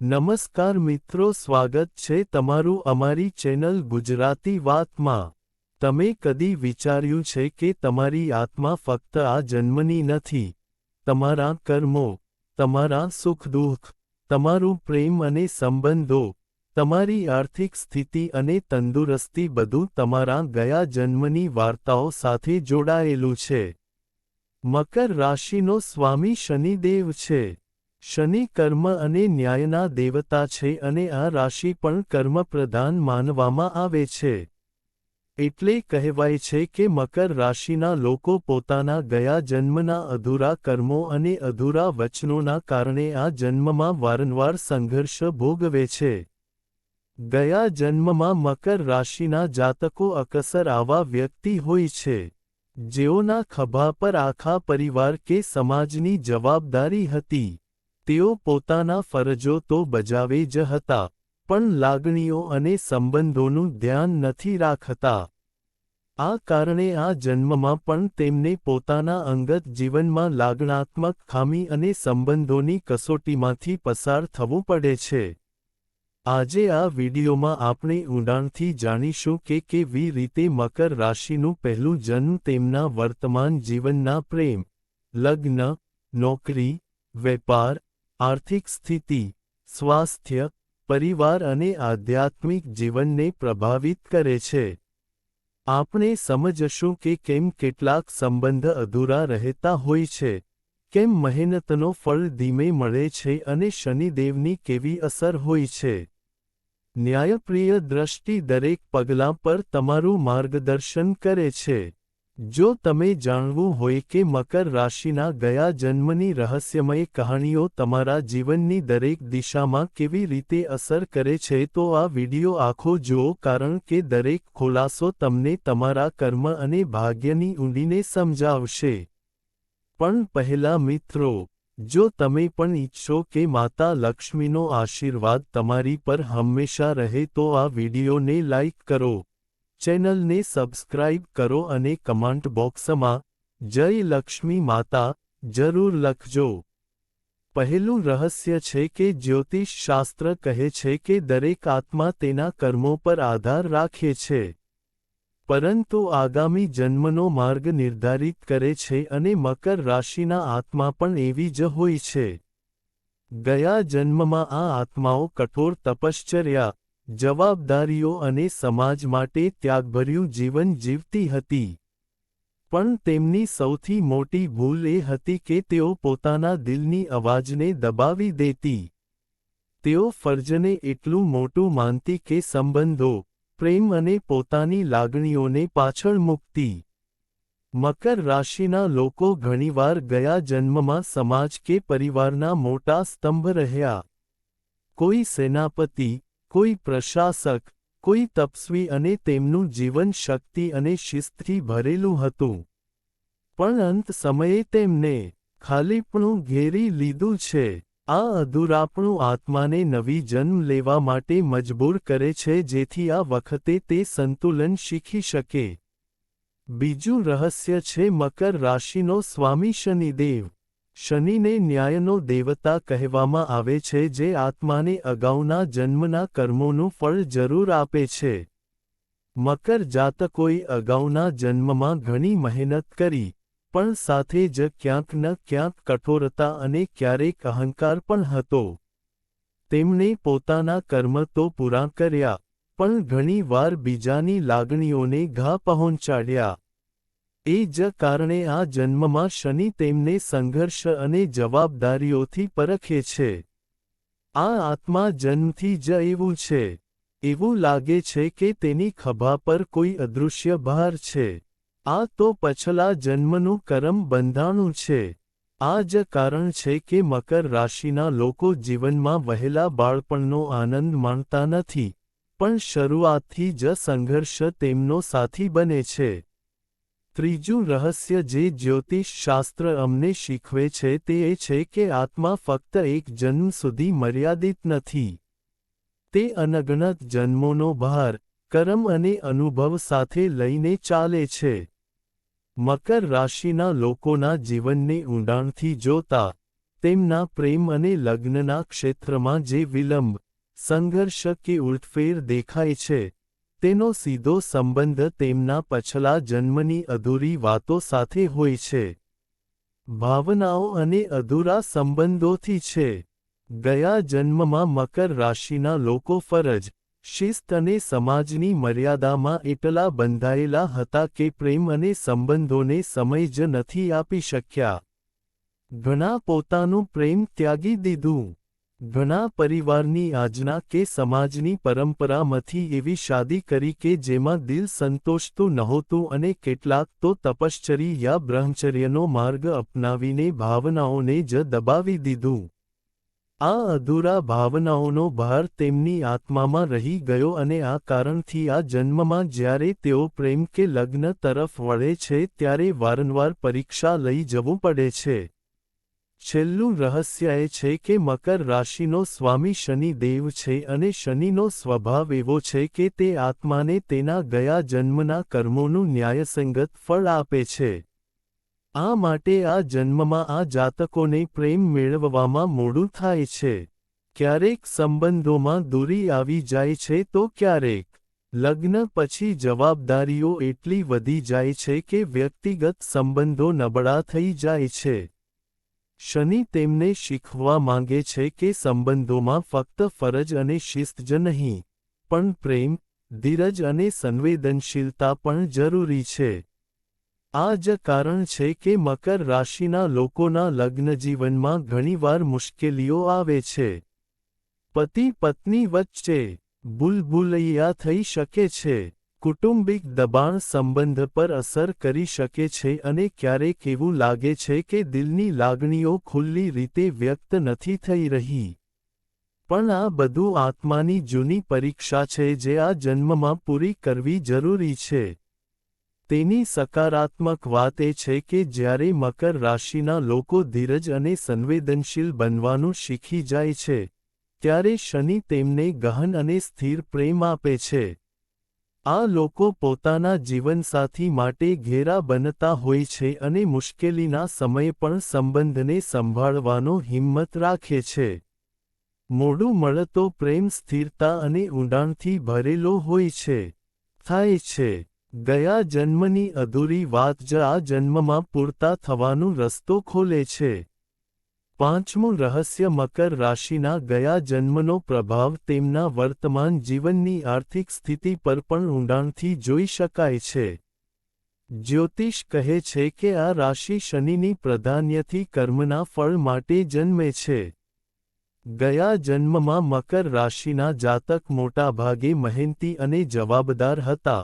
નમસ્કાર મિત્રો, સ્વાગત છે તમારું અમારી ચેનલ ગુજરાતી વાતમાં. તમે કદી વિચાર્યું છે કે તમારી આત્મા ફક્ત આ જન્મની નથી? તમારા કર્મો, તમારા સુખ દુઃખ, તમારું પ્રેમ અને સંબંધો, તમારી આર્થિક સ્થિતિ અને તંદુરસ્તી બધું તમારા ગયા જન્મની વાર્તાઓ સાથે જોડાયેલું છે. મકર રાશિનો સ્વામી શનિદેવ છે. શનિ કર્મ અને ન્યાયના દેવતા છે અને આ રાશિ પણ કર્મપ્રધાન માનવામાં આવે છે. એટલે કહેવાય છે કે મકર રાશિના લોકો પોતાના ગયા જન્મના અધૂરા કર્મો અને અધૂરા વચનોના કારણે આ જન્મમાં વારંવાર સંઘર્ષ ભોગવે છે. ગયા જન્મમાં મકર રાશિના જાતકો અકસર આવા વ્યક્તિ હોય છે. જેઓના ખભા પર આખા પરિવાર કે સમાજની જવાબદારી હતી. તેઓ પોતાના ફરજો તો બજાવે જ હતા, પણ લાગણીઓ અને સંબંધોનું ધ્યાન નથી રાખતા. આ કારણે આ જન્મમાં પણ તેમને પોતાના અંગત જીવનમાં લાગણાત્મક ખામી અને સંબંધોની કસોટીમાંથી પસાર થવું પડે છે. આજે આ વિડીયોમાં આપણે ઊંડાણથી જાણીશું કે કેવી રીતે મકર રાશિનું પહેલું જન્મ તેમના વર્તમાન જીવનના પ્રેમ, લગ્ન, નોકરી, વેપાર આર્થિક સ્થિતિ, સ્વાસ્થ્ય, પરિવાર અને આધ્યાત્મિક જીવનને પ્રભાવિત કરે છે. આપણે સમજશું કે કેમ કેટલાક સંબંધ અધૂરા રહેતા હોય છે, કેમ મહેનતનો ફળ ધીમે મળે છે અને શનિદેવની કેવી અસર હોય છે. ન્યાયપ્રિય દ્રષ્ટિ દરેક પગલાં પર તમારું માર્ગદર્શન કરે છે. જો તમે જાણવું હોય કે મકર રાશિના ગયા જન્મની રહસ્યમય કહાણીઓ તમારા જીવનની દરેક દિશામાં કેવી રીતે અસર કરે છે તો આ વિડિયો આખો જુઓ કારણ કે દરેક ખુલાસો તમને તમારા કર્મ અને ભાગ્યની ઊંડીને સમજાવશે. પણ પહેલા મિત્રો, જો તમે પણ ઈચ્છો કે માતા લક્ષ્મીનો આશીર્વાદ તમારી પર હંમેશા રહે તો આ વિડિયોને લાઇક કરો. ચેનલને સબસ્ક્રાઇબ કરો અને કમેન્ટ બોક્સમાં, જય લક્ષ્મી માતા, જરૂર લખજો. પહેલું રહસ્ય છે કે જ્યોતિષ શાસ્ત્ર કહે છે કે દરેક આત્મા તેના કર્મો પર આધાર રાખે છે. પરંતુ આગામી જન્મનો માર્ગ નિર્ધારિત કરે છે અને મકર રાશિના આત્મા પણ એવી જ હોય છે. ગયા જન્મમાં આ આત્માઓ કઠોર તપશ્ચર્યા જવાબદારીઓ અને સમાજ માટે ત્યાગભર્યું જીવન જીવતી હતી. પણ તેમની સૌથી મોટી ભૂલ એ હતી કે તેઓ પોતાના દિલની અવાજને દબાવી દેતી. તેઓ ફરજને એટલું મોટું માનતી કે સંબંધો, પ્રેમ અને પોતાની લાગણીઓને પાછળ મૂકતી. મકર રાશિના લોકો ઘણીવાર ગયા જન્મમાં સમાજ કે પરિવારના મોટા સ્તંભ રહ્યા. કોઈ સેનાપતિ કોઈ પ્રશાસક, કોઈ તપસ્વી અને તેમનું જીવન શક્તિ અને શિસ્તથી ભરેલું હતું. પણ અંત સમયે તેમને ખાલીપણું ઘેરી લીધું છે. આ અધૂરાપણું આત્માને નવી જન્મ લેવા માટે મજબૂર કરે છે જેથી આ વખતે તે સંતુલન શીખી શકે. બીજું રહસ્ય છે મકર રાશિનો સ્વામી શનિદેવ. શનિને ન્યાયનો દેવતા કહેવામાં આવે છે જે આત્માને અગાઉના જન્મના કર્મોનું ફળ જરૂર આપે છે. મકર જાતકોએ અગાઉના જન્મમાં ઘણી મહેનત કરી, પણ સાથે જ ક્યાંક ન ક્યાંક કઠોરતા અને ક્યારેક અહંકાર પણ હતો. તેમણે પોતાના કર્મ તો પૂરા કર્યા, પણ ઘણીવાર બીજાની લાગણીઓને ઘા પહોંચાડ્યા. એ જ કારણે આ જન્મમાં શનિ તેમને સંઘર્ષ અને જવાબદારીઓથી પરખે છે. આ આત્મા જન્મથી જ એવું છે. એવું લાગે છે કે તેની ખભા પર કોઈ અદૃશ્ય ભાર છે. આ તો પછલા જન્મનું કરમ બંધાણું છે. આ જ કારણ છે કે મકર રાશિના લોકો જીવનમાં વહેલા બાળપણનો આનંદ માણતા નથી, પણ શરૂઆતથી જ સંઘર્ષ તેમનો સાથી બને છે. ત્રીજું રહસ્ય જે જ્યોતિષ શાસ્ત્ર અમને શીખવે છે તે એ છે કે આત્મા ફક્ત એક જન્મ સુધી મર્યાદિત નથી. તે અનગણત જન્મોનો ભાર, કરમ અને અનુભવ સાથે લઈને ચાલે છે. મકર રાશિના લોકોના જીવનને ઊંડાણથી જોતા, તેમના પ્રેમ અને લગ્નના ક્ષેત્રમાં જે વિલંબ, સંઘર્ષ કે ઉલટફેર દેખાય છે તેનો સીધો સંબંધ તેમના પછલા જન્મની અધૂરી વાતો સાથે હોય છે. ભાવનાઓ અને અધૂરા સંબંધોથી છે. ગયા જન્મમાં મકર રાશિના લોકો ફરજ, શિસ્ત અને સમાજની મર્યાદામાં એટલા બંધાયેલા હતા કે પ્રેમ અને સંબંધોને સમય જ નથી આપી શક્યા. ઘણા પોતાનું પ્રેમ ત્યાગી દીધું. ઘણા પરિવારની આજના કે સમાજની પરંપરામાંથી એવી શાદી કરી કે જેમાં દિલ સંતોષતું નહોતું અને કેટલાક તો તપશ્ચરી યા બ્રહ્મચર્યનો માર્ગ અપનાવીને ભાવનાઓને જ દબાવી દીધું. આ અધૂરા ભાવનાઓનો ભાર તેમની આત્મામાં રહી ગયો અને આ કારણથી આ જન્મમાં જ્યારે તેઓ પ્રેમ કે લગ્ન તરફ વળે છે ત્યારે વારંવાર પરીક્ષા લઈ જવું પડે છે. છેલ્લું રહસ્ય એ છે કે મકર રાશિનો સ્વામી શનિ દેવ છે અને શનિનો સ્વભાવ એવો છે કે તે આત્માને તેના ગયા જન્મના કર્મોનું ન્યાયસંગત ફળ આપે છે. આ માટે આ જન્મમાં આ જાતકોને પ્રેમ મેળવવામાં મોડું થાય છે. ક્યારેક સંબંધોમાં દૂરી આવી જાય છે તો ક્યારેક લગ્ન પછી જવાબદારીઓ એટલી વધી જાય છે કે વ્યક્તિગત સંબંધો નબળા થઈ જાય છે. શનિ તેમને શીખવા માંગે છે કે સંબંધોમાં ફક્ત ફરજ અને શિસ્ત જ નહીં, પણ પ્રેમ, ધીરજ અને સંવેદનશીલતા પણ જરૂરી છે. આ જ કારણ છે કે મકર રાશિના લોકોના લગ્નજીવનમાં ઘણીવાર મુશ્કેલીઓ આવે છે. પતિ પત્ની વચ્ચે બુલબુલૈયા થઈ શકે છે. કુટુંબિક દબાણ સંબંધ પર અસર કરી શકે છે અને ક્યારેક એવું લાગે છે કે દિલની લાગણીઓ ખુલ્લી રીતે વ્યક્ત નથી થઈ રહી. પણ આ બધું આત્માની જૂની પરીક્ષા છે જે આ જન્મમાં પૂરી કરવી જરૂરી છે. તેની સકારાત્મક વાત એ છે કે જ્યારે મકર રાશિના લોકો ધીરજ અને સંવેદનશીલ બનવાનું શીખી જાય છે, ત્યારે શનિ તેમને ગહન અને સ્થિર પ્રેમ આપે છે. આ લોકો પોતાના જીવનસાથી માટે ઘેરા બનતા હોય છે અને મુશ્કેલીના સમયે પણ સંબંધને સંભાળવાનો હિંમત રાખે છે. મોડું મળતો પ્રેમ સ્થિરતા અને ઊંડાણથી ભરેલો હોય છે. થાય છે. ગયા જન્મની અધૂરી વાત જ આ જન્મમાં પૂરતા થવાનું રસ્તો ખોલે છે. પાંચમું રહસ્ય મકર રાશિના ગયા જન્મનો પ્રભાવ તેમના વર્તમાન જીવનની આર્થિક સ્થિતિ પર પણ ઊંડાણથી જોઈ શકાય છે. જ્યોતિષ કહે છે કે આ રાશિ શનિની પ્રાધાન્યથી કર્મના ફળ માટે જન્મે છે. ગયા જન્મમાં મકર રાશિના જાતક મોટાભાગે મહેનતી અને જવાબદાર હતા,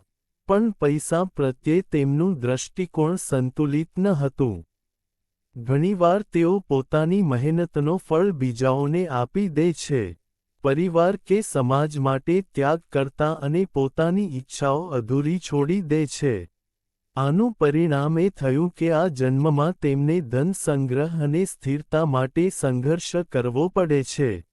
પણ પૈસા પ્રત્યે તેમનું દ્રષ્ટિકોણ સંતુલિત ન હતું. ઘણીવાર તેઓ પોતાની મહેનતનો ફળ બીજાઓને આપી દે છે. પરિવાર કે સમાજ માટે ત્યાગ કરતા અને પોતાની ઈચ્છાઓ અધૂરી છોડી દે છે. આનું પરિણામ એ થયું કે આ જન્મમાં તેમને ધન સંગ્રહ અને સ્થિરતા માટે સંઘર્ષ કરવો પડે છે.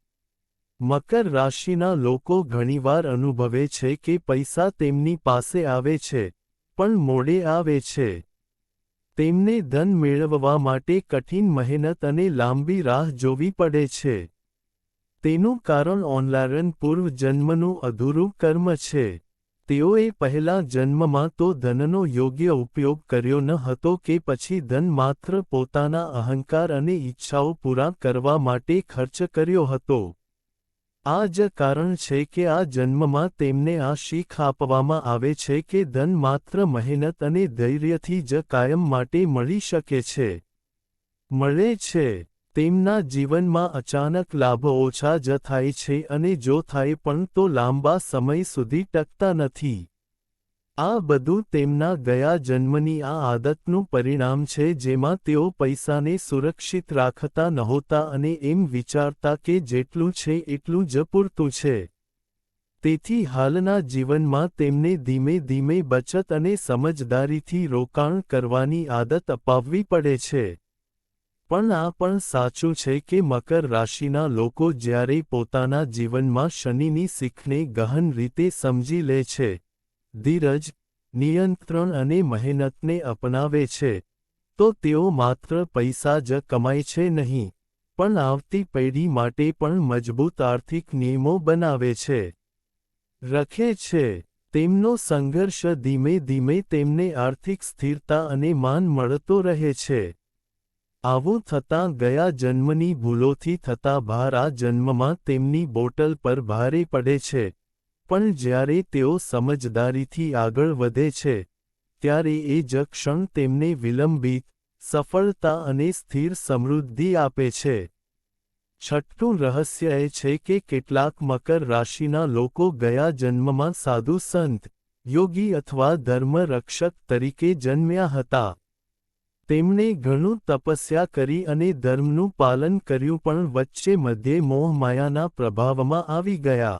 મકર રાશિના લોકો ઘણીવાર અનુભવે છે કે પૈસા તેમની પાસે આવે છે, પણ મોડે આવે છે. તેમને ધન મેળવવા માટે કઠિન મહેનત અને લાંબી રાહ જોવી પડે છે. તેનું કારણ ઓનલારન પૂર્વ જન્મનું અધૂરું કર્મ છે. તેઓએ પહેલા જન્મમાં તો ધનનો યોગ્ય ઉપયોગ કર્યો ન હતો કે પછી ધન માત્ર પોતાના અહંકાર અને ઈચ્છાઓ પૂરા કરવા માટે ખર્ચ કર્યો હતો. આ જ કારણ છે કે આ જન્મમાં તેમને આ શીખ આપવામાં આવે છે કે ધન માત્ર મહેનત અને ધૈર્યથી જ કાયમ માટે મળી શકે છે. મળે છે. તેમના જીવનમાં અચાનક લાભ ઓછા જ થાય છે અને જો થાય પણ તો લાંબા સમય સુધી ટકતા નથી. આ બધું તેમના ગયા જન્મની આ આદતનું પરિણામ છે જેમાં તેઓ પૈસાને સુરક્ષિત રાખતા નહોતા અને એમ વિચારતા કે જેટલું છે એટલું જ પૂરતું છે. તેથી હાલના જીવનમાં તેમને ધીમે ધીમે બચત અને સમજદારીથી રોકાણ કરવાની આદત અપાવવી પડે છે. પણ આ પણ સાચું છે કે મકર રાશિના લોકો જ્યારે પોતાના જીવનમાં શનિની શીખને ગહન રીતે સમજી લે છે ધીરજ, નિયંત્રણ અને મહેનતને અપનાવે છે. તો તેઓ માત્ર પૈસા જ કમાય છે નહીં, પણ આવતી પેઢી માટે પણ મજબૂત આર્થિક નિયમો બનાવે છે. રખે છે, તેમનો સંઘર્ષ ધીમે ધીમે તેમને આર્થિક સ્થિરતા અને માન મળતો રહે છે. આવું થતાં ગયા જન્મની ભૂલોથી થતા ભાર આ જન્મમાં તેમની બોટલ પર ભારે પડે છે. પણ જ્યારે તેઓ સમજદારીથી આગળ વધે છે, ત્યારે એ જ ક્ષણ તેમને વિલંબિત, સફળતા અને સ્થિર સમૃદ્ધિ આપે છે. છઠ્ઠું રહસ્ય એ છે કે કેટલાક મકર રાશિના લોકો ગયા જન્મમાં સાધુ સંત, યોગી અથવા ધર્મરક્ષક તરીકે જન્મ્યા હતા. તેમણે ઘણું તપસ્યા કરી અને ધર્મનું પાલન કર્યું પણ વચ્ચે મધ્યે મોહમાયાના પ્રભાવમાં આવી ગયા.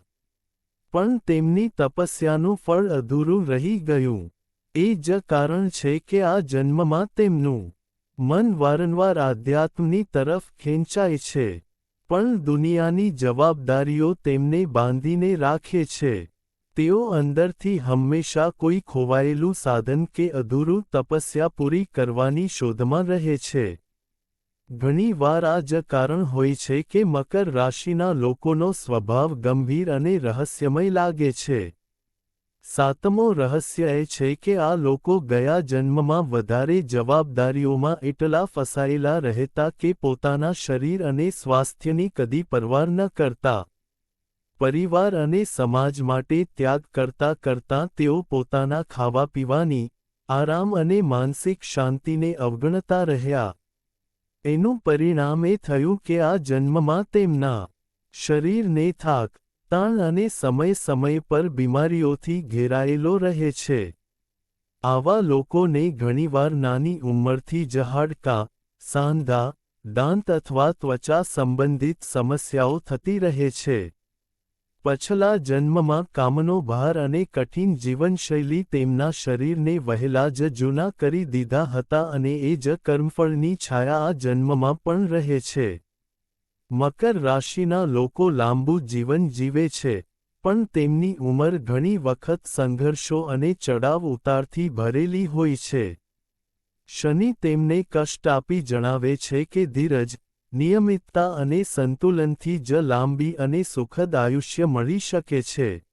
પણ તેમની તપસ્યાનું ફળ અધૂરું રહી ગયું. એ જ કારણ છે કે આ જન્મમાં તેમનું મન વારંવાર આધ્યાત્મની તરફ ખેંચાય છે, પણ દુનિયાની જવાબદારીઓ તેમને બાંધીને રાખે છે. તેઓ અંદરથી હંમેશા કોઈ ખોવાયેલું સાધન કે અધૂરું તપસ્યા પૂરી કરવાની શોધમાં રહે છે. ઘણી વાર આ જ કારણ હોય છે કે મકર રાશિના લોકોનો સ્વભાવ ગંભીર અને રહસ્યમય લાગે છે. સાતમો રહસ્ય એ છે કે આ લોકો ગયા જન્મમાં વધારે જવાબદારીઓમાં એટલા ફસાયેલા રહેતા કે પોતાના શરીર અને સ્વાસ્થ્યની કદી પરવાર ન કરતા. પરિવાર અને સમાજ માટે ત્યાગ કરતા કરતાં તેઓ પોતાના ખાવા પીવાની આરામ અને માનસિક શાંતિને અવગણતા રહ્યા. એનું પરિણામ એ થયું કે આ જન્મમાં તેમના શરીરને થાક, તાણ અને સમય સમય પર બીમારીઓથી ઘેરાયેલો રહે છે. આવા લોકોને ઘણીવાર નાની ઉંમરથી જ સાંધા, દાંત અથવા ત્વચા સંબંધિત સમસ્યાઓ થતી રહે છે. પછલા જન્મમાં કામનો ભાર અને કઠિન જીવનશૈલી તેમના શરીરને વહેલા જ જૂના કરી દીધા હતા અને એ જ કર્મફળની છાયા આ જન્મમાં પણ રહે છે. મકર રાશિના લોકો લાંબુ જીવન જીવે છે, પણ તેમની ઉંમર ઘણી વખત સંઘર્ષો અને ચડાવ ઉતારથી ભરેલી હોય છે. શનિ તેમને કષ્ટ આપી જણાવે છે કે ધીરજ નિયમિતતા અને સંતુલનથી જ લાંબી અને સુખદ આયુષ્ય મળી શકે છે.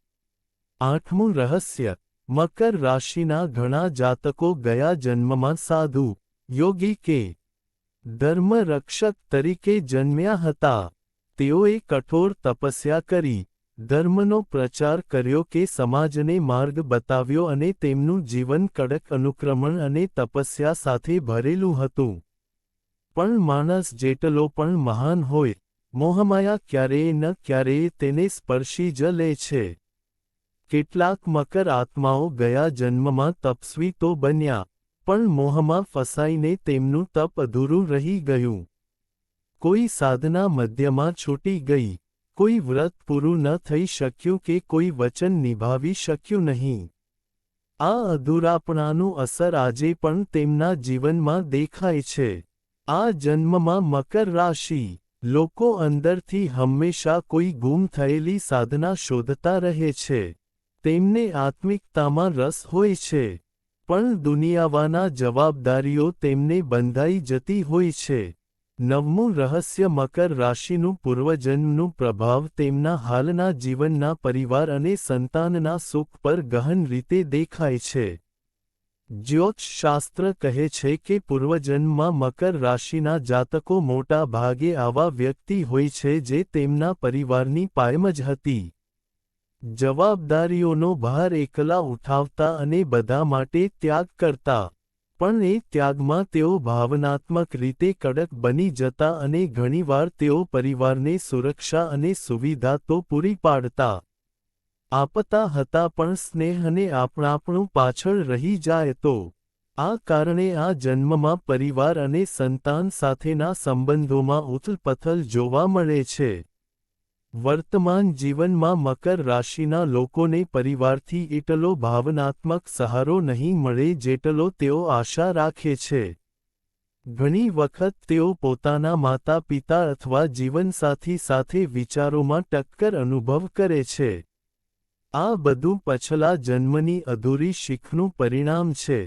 આઠમું રહસ્ય. મકર રાશિના ઘણા જાતકો ગયા જન્મમાં સાધુ, યોગી કે ધર્મરક્ષક તરીકે જન્મ્યા હતા. તેઓએ કઠોર તપસ્યા કરી, ધર્મનો પ્રચાર કર્યો કે સમાજને માર્ગ બતાવ્યો અને તેમનું જીવન કડક અનુક્રમણ અને તપસ્યા સાથે ભરેલું હતું. પણ માણસ જેટલો પણ મહાન હોય, મોહમાયા ક્યારેય ન ક્યારેય તેને સ્પર્શી જ લે છે. કેટલાક મકર આત્માઓ ગયા જન્મમાં તપસ્વી તો બન્યા, પણ મોહમાં ફસાઈને તેમનું તપ અધૂરું રહી ગયું. કોઈ સાધના મધ્યમાં છૂટી ગઈ, કોઈ વ્રત પૂરું ન થઈ શક્યું કે કોઈ વચન નિભાવી શક્યું નહીં. આ અધૂરાપણાનું અસર આજે પણ તેમના જીવનમાં દેખાય છે. આ જન્મમાં મકર રાશિ. લોકો અંદરથી હંમેશા કોઈ ગુમ થયેલી સાધના શોધતા રહે છે. તેમને આત્મિકતામાં રસ હોય છે. પણ દુનિયાવાના જવાબદારીઓ તેમને બંધાઈ જતી હોય છે. નવમું રહસ્ય મકર રાશિનું પૂર્વજન્મનું પ્રભાવ તેમના હાલના જીવનના પરિવાર અને સંતાનના સુખ પર ગહન રીતે દેખાય છે. જ્યોતિષશાસ્ત્ર કહે છે કે પૂર્વજન્મમાં મકર રાશિના જાતકો મોટા ભાગે આવા વ્યક્તિ હોય છે જે તેમના પરિવારની પાયમજ હતી. જવાબદારીઓનો ભાર એકલા ઉઠાવતા અને બધા માટે ત્યાગ કરતા. પણ એ ત્યાગમાં તેઓ ભાવનાત્મક રીતે કડક બની જતા અને ઘણીવાર તેઓ પરિવારને સુરક્ષા અને સુવિધા તો પૂરી પાડતા. આપતા હતા પણ સ્નેહને આપણાપણું પાછળ રહી જાય તો. આ કારણે આ જન્મમાં પરિવાર અને સંતાન સાથેના સંબંધોમાં ઉથલપથલ જોવા મળે છે. વર્તમાન જીવનમાં મકર રાશિના લોકોને પરિવારથી એટલો ભાવનાત્મક સહારો નહીં મળે જેટલો તેઓ આશા રાખે છે. ઘણી વખત તેઓ પોતાના માતા પિતા અથવા જીવનસાથી સાથે વિચારોમાં ટક્કર અનુભવ કરે છે. આ બધું પછલા જન્મની અધૂરી શીખનું પરિણામ છે,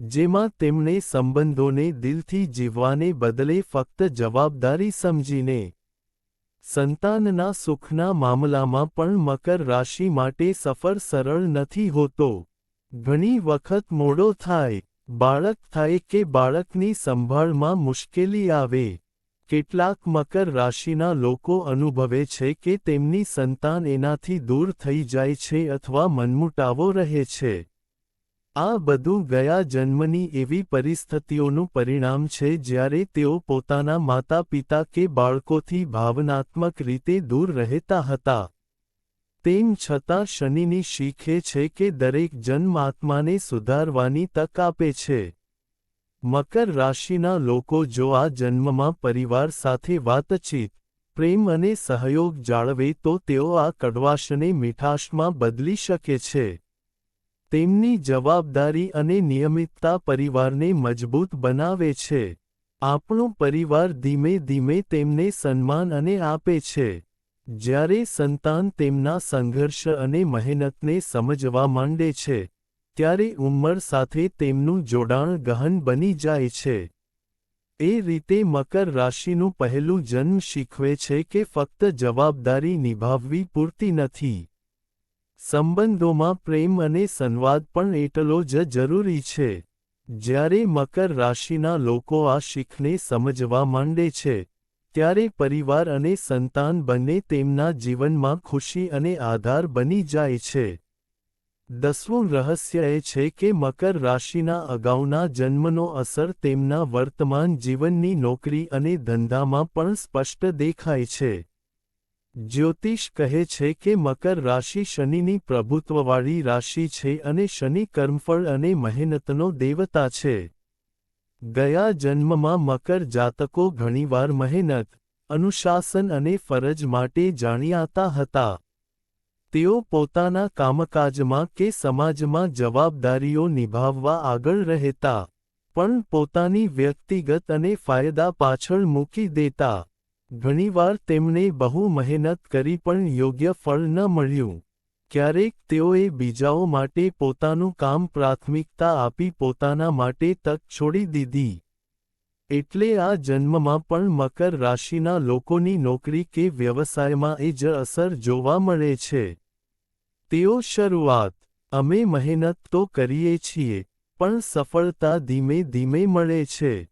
જેમાં તેમણે સંબંધોને દિલથી જીવવાને બદલે ફક્ત જવાબદારી સમજીને, સંતાનના સુખના મામલામાં પણ મકર રાશિ માટે સફર સરળ નથી હોતો. ઘણી વખત મોડો થાય, બાળક થાય કે બાળકની સંભાળમાં મુશ્કેલી આવે. કેટલાક મકર રાશિના લોકો અનુભવે છે કે તેમની સંતાન એનાથી દૂર થઈ જાય છે અથવા મનમુટાવો રહે છે. આ બધું ગયા જન્મની એવી પરિસ્થિતિઓનું પરિણામ છે જ્યારે તેઓ પોતાના માતા પિતા કે બાળકોથી ભાવનાત્મક રીતે દૂર રહેતા હતા. તેમ છતાં શનિની શીખે છે કે દરેક જન્મ આત્માને સુધારવાની તક આપે છે. મકર રાશિના લોકો જો આ જન્મમાં પરિવાર સાથે વાતચીત, પ્રેમ અને સહયોગ જાળવે તો તેઓ આ કડવાશને મીઠાશમાં બદલી શકે છે. તેમની જવાબદારી અને નિયમિતતા પરિવારને મજબૂત બનાવે છે. આપણો પરિવાર ધીમે ધીમે તેમને સન્માન અને આપે છે. જ્યારે સંતાન તેમના સંઘર્ષ અને મહેનતને સમજવા માંડે છે ત્યારે ઉંમર સાથે તેમનું જોડાણ ગહન બની જાય છે. એ રીતે મકર રાશિનું પહેલું જન્મ શીખવે છે કે ફક્ત જવાબદારી નિભાવવી પૂરતી નથી. સંબંધોમાં પ્રેમ અને સંવાદ પણ એટલો જ જરૂરી છે. જ્યારે મકર રાશિના લોકો આ શીખને સમજવા માંડે છે, ત્યારે પરિવાર અને સંતાન બંને તેમના જીવનમાં ખુશી અને આધાર બની જાય છે. દસમું રહસ્ય એ છે કે મકર રાશિના અગાઉના જન્મનો અસર તેમના વર્તમાન જીવનની નોકરી અને ધંધામાં પણ સ્પષ્ટ દેખાય છે. જ્યોતિષ કહે છે કે મકર રાશિ શનિની પ્રભુત્વવાળી રાશિ છે અને શનિ કર્મફળ અને મહેનતનો દેવતા છે. ગયા જન્મમાં મકર જાતકો ઘણીવાર મહેનત, અનુશાસન અને ફરજ માટે જાણ્યાતા હતા. તેઓ પોતાના કામકાજમાં કે સમાજમાં જવાબદારીઓ નિભાવવા આગળ રહેતા, પણ પોતાની વ્યક્તિગત અને ફાયદા પાછળ મૂકી દેતા. ઘણીવાર તેમને બહુ મહેનત કરી પણ યોગ્ય ફળ ન મળ્યું. ક્યારેક તેઓએ બીજાઓ માટે પોતાનું કામ પ્રાથમિકતા આપી પોતાના માટે તક છોડી દીધી. એટલે આ જન્મમાં પણ મકર રાશિના લોકોની નોકરી કે વ્યવસાયમાં એ જ અસર જોવા મળે છે. તેઓ શરૂઆત, અમે મહેનત તો કરીએ છીએ, પણ સફળતા ધીમે ધીમે મળે છે.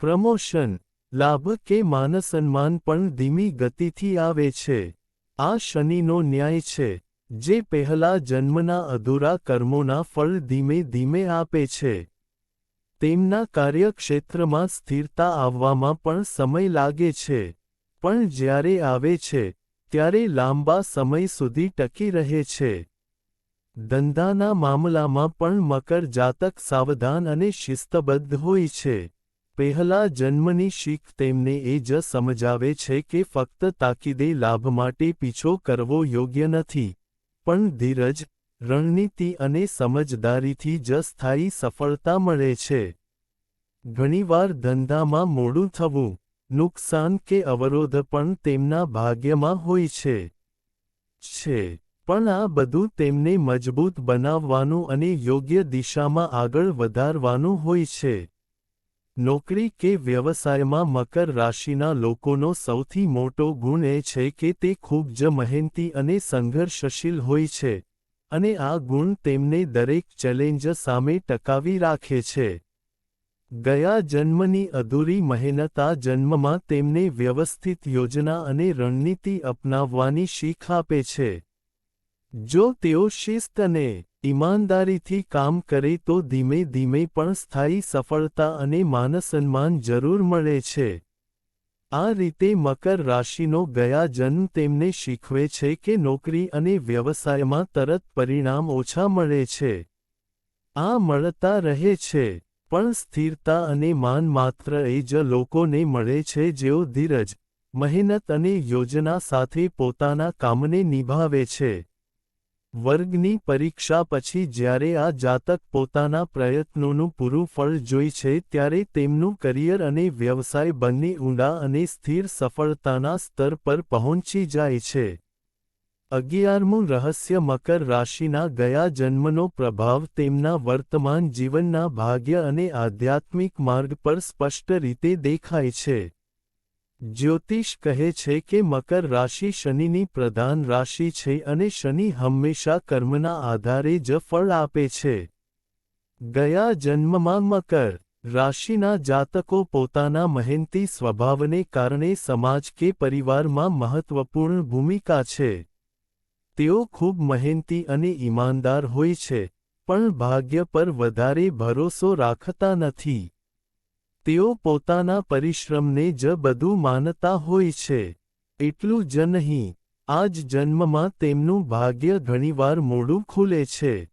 પ્રમોશન, લાભ કે માનસન્માન પણ ધીમી ગતિથી આવે છે. આ શનિનો ન્યાય છે, જે પહેલા જન્મના અધૂરા કર્મોના ફળ ધીમે ધીમે આપે છે. તેમના કાર્યક્ષેત્રમાં સ્થિરતા આવવામાં પણ સમય લાગે છે, પણ જ્યારે આવે છે ત્યારે લાંબા સમય સુધી ટકી રહે છે. ધંધાના મામલામાં પણ મકર જાતક સાવધાન અને શિસ્તબદ્ધ હોય છે. પહેલા જન્મની શીખ તેમને એ જ સમજાવે છે કે ફક્ત તાકીદે લાભ માટે પીછો કરવો યોગ્ય નથી, પણ ધીરજ, રણનીતિ અને સમજદારીથી જ સ્થાયી સફળતા મળે છે. ઘણીવાર ધંધામાં મોડું થવું નુકસાન કે અવરોધ પણ તેમના ભાગ્યમાં હોય છે. છે. પણ આ બધું તેમને મજબૂત બનાવવાનું અને યોગ્ય દિશામાં આગળ વધારવાનું હોય છે. નોકરી કે વ્યવસાયમાં મકર રાશિના લોકોનો સૌથી મોટો ગુણ એ છે કે તે ખૂબ જ મહેનતી અને સંઘર્ષશીલ હોય છે અને આ ગુણ તેમને દરેક ચેલેન્જ સામે ટકાવી રાખે છે. ગયા જન્મની અધૂરી મહેનત આ જન્મમાં તેમને વ્યવસ્થિત યોજના અને રણનીતિ અપનાવવાની શીખ આપે છે. જો તેઓ શિસ્ત અને ઈમાનદારીથી કામ કરે તો ધીમે ધીમે પણ સ્થાયી સફળતા અને માનસન્માન જરૂર મળે છે. આ રીતે મકર રાશિનો ગયા જન્મ તેમને શીખવે છે કે નોકરી અને વ્યવસાયમાં તરત પરિણામ ઓછા મળે છે. આ મળતા રહે છે. પણ સ્થિરતા અને માન માત્ર એ જ લોકોને મળે છે જેઓ ધીરજ, મહેનત અને યોજના સાથે પોતાના કામને નિભાવે છે. વર્ગની પરીક્ષા પછી જ્યારે આ જાતક પોતાના પ્રયત્નોનું પૂરું ફળ જોઈ છે ત્યારે તેમનું કરિયર અને વ્યવસાય બંને ઊંડા અને સ્થિર સફળતાના સ્તર પર પહોંચી જાય છે. અગિયારમું રહસ્ય મકર રાશિના ગયા જન્મનો પ્રભાવ તેમના વર્તમાન જીવનના ભાગ્ય અને આધ્યાત્મિક માર્ગ પર સ્પષ્ટ રીતે દેખાય છે. જ્યોતિષ કહે છે કે મકર રાશિ શનિની પ્રધાન રાશિ છે અને શનિ હંમેશા કર્મના આધારે જ ફળ આપે છે. ગયા જન્મમાં મકર રાશિના જાતકો પોતાના મહેનતી સ્વભાવને કારણે સમાજ કે પરિવારમાં મહત્વપૂર્ણ ભૂમિકા છે. તેઓ ખૂબ મહેનતી અને ઈમાનદાર હોય છે, પણ ભાગ્ય પર વધારે ભરોસો રાખતા નથી. તેઓ પોતાના પરિશ્રમને જ બધું માનતા હોય છે. એટલું જ નહીં આ જ જન્મમાં તેમનું ભાગ્ય ઘણીવાર મોડું ખુલે છે.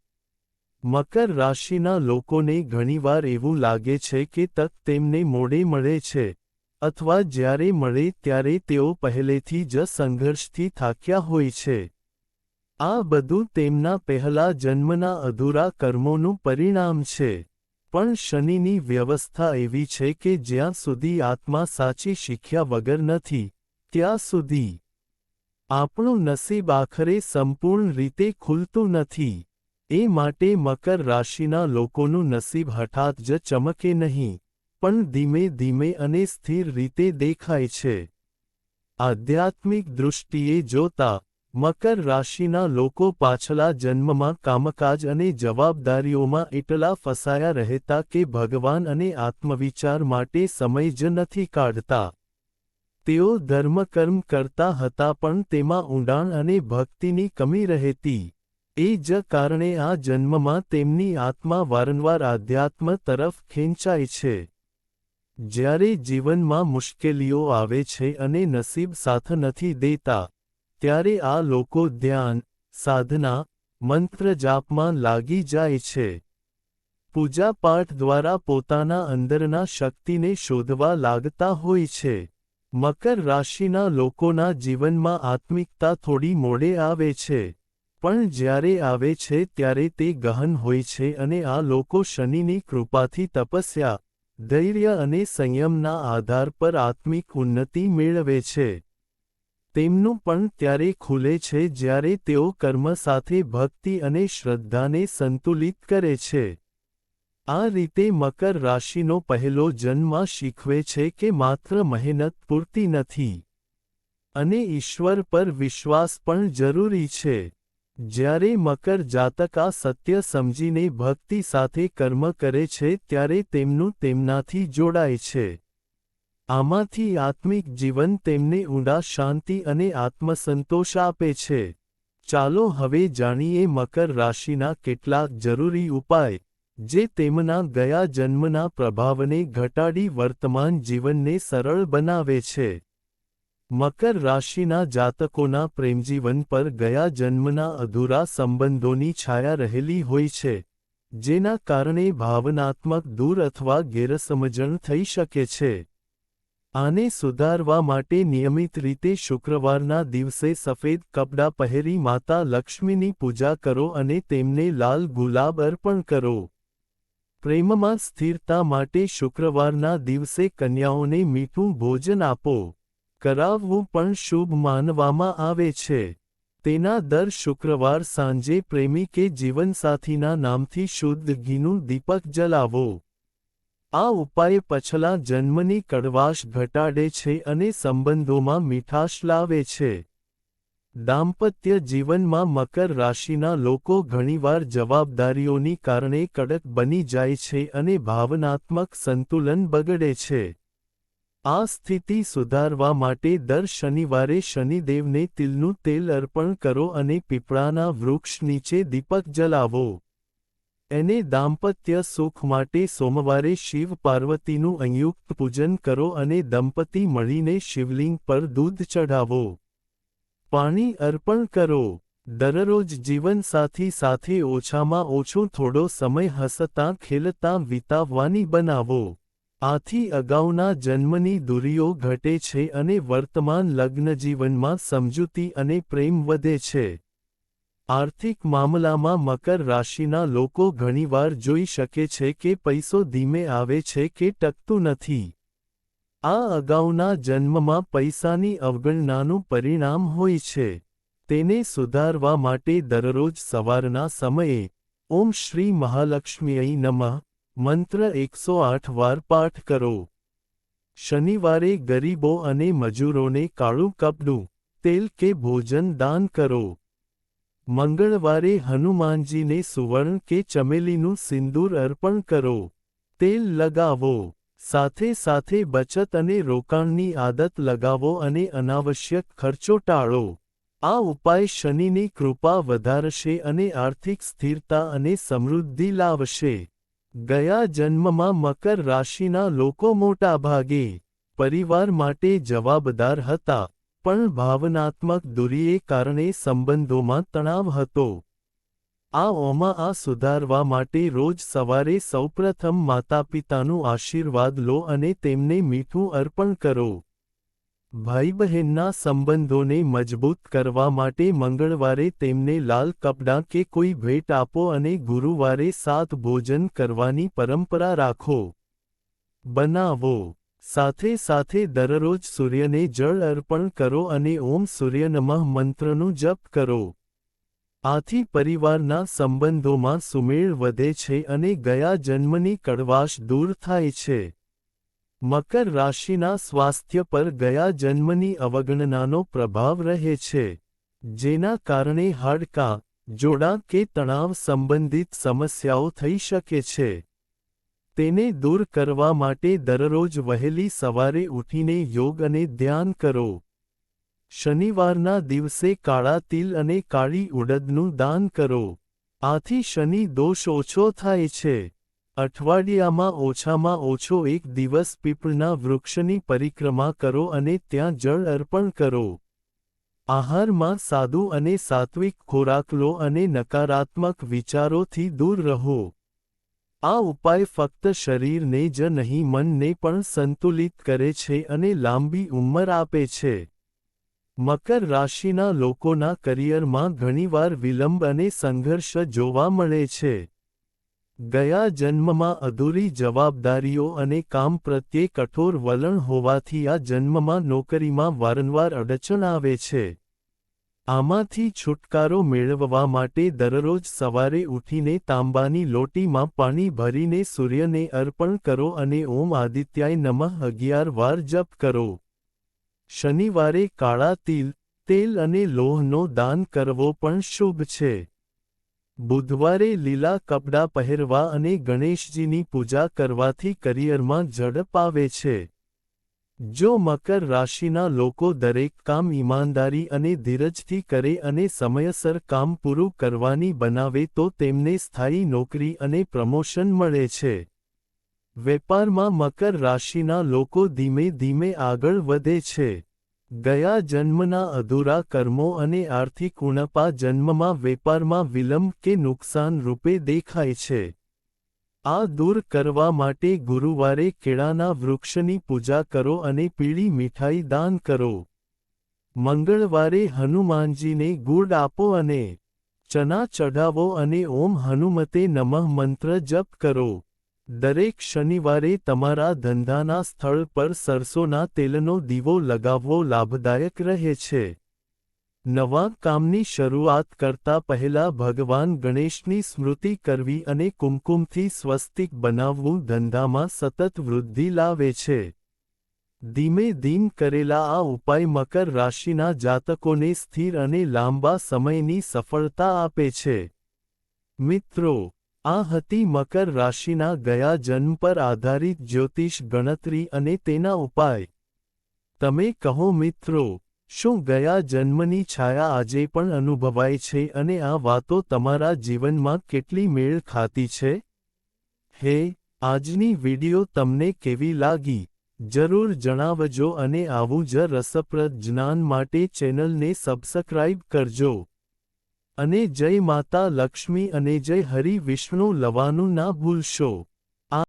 મકર રાશિના લોકોને ઘણીવાર એવું લાગે છે કે તક તેમને મોડે મળે છે, અથવા જ્યારે મળે ત્યારે તેઓ પહેલેથી જ સંઘર્ષથી થાક્યા હોય છે. આ બધું તેમના પહેલા જન્મના અધૂરા કર્મોનું પરિણામ છે. પણ શનિની વ્યવસ્થા એવી છે કે જ્યાં સુધી આત્મા સાચી શીખ્યા વગર નથી, ત્યાં સુધી આપણું નસીબ આખરે સંપૂર્ણ રીતે ખુલતું નથી. એ માટે મકર રાશિના લોકોનું નસીબ હઠાત જ ચમકે નહીં, પણ ધીમે ધીમે અને સ્થિર રીતે દેખાય છે. આધ્યાત્મિક દૃષ્ટિએ જોતા મકર રાશિના લોકો પાછલા જન્મમાં કામકાજ અને જવાબદારીઓમાં એટલા ફસાયા રહેતા કે ભગવાન અને આત્મવિચાર માટે સમય જ નથી કાઢતા. તેઓ ધર્મકર્મ કરતા હતા પણ તેમાં ઊંડાણ અને ભક્તિની કમી રહેતી. એ જ કારણે આ જન્મમાં તેમની આત્મા વારંવાર આધ્યાત્મ તરફ ખેંચાય છે. જ્યારે જીવનમાં મુશ્કેલીઓ આવે છે અને નસીબ સાથ નથી દેતા ત્યારે આ લોકો ધ્યાન, સાધના, મંત્ર જાપમાં લાગી જાય છે. પૂજાપાઠ દ્વારા પોતાના અંદરના શક્તિને શોધવા લાગતા હોય છે. મકર રાશિના લોકોના જીવનમાં આત્મિકતા થોડી મોડે આવે છે. પણ જ્યારે આવે છે ત્યારે તે ગહન હોય છે અને આ લોકો શનિની કૃપાથી તપસ્યા, ધૈર્ય અને સંયમના આધાર પર આત્મિક ઉન્નતિ મેળવે છે. તેમનું પણ ત્યારે ખુલે છે જ્યારે તેઓ કર્મ સાથે ભક્તિ અને શ્રદ્ધાને સંતુલિત કરે છે. આ રીતે મકર રાશિનો પહેલો જન્મ શીખવે છે કે માત્ર મહેનત પૂરતી નથી. અને ઈશ્વર પર વિશ્વાસ પણ જરૂરી છે. જ્યારે મકર જાતક આ સત્ય સમજીને ભક્તિ સાથે કર્મ કરે છે ત્યારે તેમનું તેમનાથી જોડાય છે. આમાંથી આત્મિક જીવન તેમને ઊંડા શાંતિ અને આત્મસંતોષ આપે છે. ચાલો હવે જાણીએ મકર રાશિના કેટલાક જરૂરી ઉપાય, જે તેમના ગયા જન્મના પ્રભાવને ઘટાડી વર્તમાન જીવનને સરળ બનાવે છે. મકર રાશિના જાતકોના પ્રેમજીવન પર ગયા જન્મના અધૂરા સંબંધોની છાયા રહેલી હોય છે, જેના કારણે ભાવનાત્મક દૂર અથવા ગેરસમજણ થઈ શકે છે. આને સુધારવા માટે નિયમિત રીતે શુક્રવારના દિવસે સફેદ કપડાં પહેરી માતા લક્ષ્મીની પૂજા કરો અને તેમને લાલ ગુલાબ અર્પણ કરો. પ્રેમમાં સ્થિરતા માટે શુક્રવારના દિવસે કન્યાઓને મીઠું ભોજન આપો. કરાવવું પણ શુભ માનવામાં આવે છે. તેના દર શુક્રવાર સાંજે પ્રેમી કે જીવનસાથીના નામથી શુદ્ધ ઘીનું દીપક જલાવો. આ ઉપાય પછલા જન્મની કડવાશ ઘટાડે છે અને સંબંધોમાં મીઠાશ લાવે છે. દાંપત્ય જીવનમાં મકર રાશિના લોકો ઘણીવાર જવાબદારીઓની કારણે કડક બની જાય છે અને ભાવનાત્મક સંતુલન બગડે છે. આ સ્થિતિ સુધારવા માટે દર શનિવારે શનિદેવને તિલનું તેલ અર્પણ કરો અને પીપળાના વૃક્ષ નીચે દીપક જલાવો. એને દાંપત્ય સુખ માટે સોમવારે શિવ પાર્વતીનું સંયુક્ત પૂજન કરો અને દંપતી મળીને શિવલિંગ પર દૂધ ચઢાવો. પાણી અર્પણ કરો. દરરોજ જીવનસાથી સાથે ઓછામાં ઓછો થોડો સમય હસતા ખેલતા વિતાવવાની બનાવો. આથી અગાઉના જન્મની દુરીઓ ઘટે છે અને વર્તમાન લગ્નજીવનમાં સમજૂતી અને પ્રેમ વધે છે. આર્થિક મામલામાં મકર રાશિના લોકો ઘણીવાર જોઈ શકે છે કે પૈસો ધીમે આવે છે કે ટકતું નથી. આ અગાઉના જન્મમાં પૈસાની અવગણનાનું પરિણામ હોય છે. તેને સુધારવા માટે દરરોજ સવારના સમયે ઓમ શ્રી મહાલક્ષ્મીય નમઃ, મંત્ર એકસો આઠ વાર પાઠ કરો. શનિવારે ગરીબો અને મજૂરોને કાળું કપડું, તેલ કે ભોજન દાન કરો. મંગળવારે હનુમાનજીને સુવર્ણ કે ચમેલીનું સિંદૂર અર્પણ કરો. તેલ લગાવો. સાથે સાથે બચત અને રોકાણની આદત લગાવો અને અનાવશ્યક ખર્ચો ટાળો. આ ઉપાય શનિની કૃપા વધારશે અને આર્થિક સ્થિરતા અને સમૃદ્ધિ લાવશે. ગયા જન્મમાં મકર રાશિના લોકો મોટાભાગે પરિવાર માટે જવાબદાર હતા. પણ ભાવનાત્મક દુરીએ કારણે સંબંધોમાં તણાવ હતો. આ ઓમાં આ સુધારવા માટે રોજ સવારે સૌપ્રથમ માતાપિતાનું આશીર્વાદ લો અને તેમને મીઠું અર્પણ કરો. ભાઈ બહેનના સંબંધોને મજબૂત કરવા માટે મંગળવારે તેમને લાલ કપડાં કે કોઈ ભેટ આપો અને ગુરુવારે સાત ભોજન કરવાની પરંપરા રાખો. બનાવો. સાથે સાથે દરરોજ સૂર્યને જળ અર્પણ કરો અને ઓમ સૂર્યનમઃ મંત્રનું જપ કરો. આથી પરિવારના સંબંધોમાં સુમેળ વધે છે અને ગયા જન્મની કડવાશ દૂર થાય છે. મકર રાશિના સ્વાસ્થ્ય પર ગયા જન્મની અવગણનાનો પ્રભાવ રહે છે, જેના કારણે હાડકાં જોડાં કે તણાવ સંબંધિત સમસ્યાઓ થઈ શકે છે. તેને દૂર કરવા માટે દરરોજ વહેલી સવારે ઉઠીને યોગ અને ધ્યાન કરો. શનિવારના દિવસે કાળા તિલ અને કાળી ઉડદનું દાન કરો. આથી શનિ દોષ ઓછો થાય છે. અઠવાડિયામાં ઓછામાં ઓછો એક દિવસ પીપળના વૃક્ષની પરિક્રમા કરો અને ત્યાં જળ અર્પણ કરો. આહારમાં સાદું અને સાત્વિક ખોરાક લો અને નકારાત્મક વિચારોથી દૂર રહો. આ ઉપાય ફક્ત શરીરને જ નહીં, મનને પણ સંતુલિત કરે છે અને લાંબી ઉંમર આપે છે. મકર રાશિના લોકોના કરિયરમાં ઘણીવાર વિલંબ અને સંઘર્ષ જોવા મળે છે. ગયા જન્મમાં અધૂરી જવાબદારીઓ અને કામ પ્રત્યે કઠોર વલણ હોવાથી આ જન્મમાં નોકરીમાં વારંવાર અડચણ આવે છે. આમાંથી છુટકારો મેળવવા માટે દરરોજ સવારે ઉઠીને તાંબાની લોટીમાં પાણી ભરીને સૂર્યને અર્પણ કરો અને ઓમ આદિત્યાય નમઃ અગિયાર વાર જપ કરો. શનિવારે કાળા તિલ, તેલ અને લોહનો દાન કરવો પણ શુભ છે. બુધવારે લીલા કપડાં પહેરવા અને ગણેશજીની પૂજા કરવાથી કરિયરમાં ઝડપ આવે છે. જો મકર રાશિના લોકો દરેક કામ ઈમાનદારી અને ધીરજથી કરે અને સમયસર કામ પૂરું કરવાની બનાવે તો તેમને સ્થાયી નોકરી અને પ્રમોશન મળે છે. વેપારમાં મકર રાશિના લોકો ધીમે ધીમે આગળ વધે છે. ગયા જન્મના અધૂરા કર્મો અને આર્થિક ઉણપા જન્મમાં વેપારમાં વિલંબ કે નુકસાન રૂપે દેખાય છે. આ દૂર કરવા માટે ગુરુવારે કેળાના વૃક્ષની પૂજા કરો અને પીળી મીઠાઈ દાન કરો. મંગળવારે હનુમાનજીને ગુડ આપો અને ચના ચઢાવો અને ઓમ હનુમતે નમઃ મંત્ર જપ કરો. દરેક શનિવારે તમારા ધંધાના સ્થળ પર સરસોના તેલનો દીવો લગાવવો લાભદાયક રહે છે. નવા કામની શરૂઆત કરતા પહેલા ભગવાન ગણેશની સ્મૃતિ કરવી અને કુમકુમથી સ્વસ્તિક બનાવવું ધંધામાં સતત વૃદ્ધિ લાવે છે. ધીમે ધીમ કરેલા આ ઉપાય મકર રાશિના જાતકોને સ્થિર અને લાંબા સમયની સફળતા આપે છે. મિત્રો, આ હતી મકર રાશિના ગયા જન્મ પર આધારિત જ્યોતિષ ગણતરી અને તેના ઉપાય. તમે કહો મિત્રો શું ગયા જન્મની છાયા આજે પણ અનુભવાય છે અને આ વાતો તમારા જીવનમાં કેટલી મેળ ખાતી છે? હે, આજની વિડિયો તમને કેવી લાગી? જરૂર જણાવજો અને આવું જ રસપ્રદ જ્ઞાન માટે ચેનલને સબસ્ક્રાઇબ કરજો. અને જય માતા લક્ષ્મી અને જય હરિ વિષ્ણુ લવાનું ના ભૂલશો.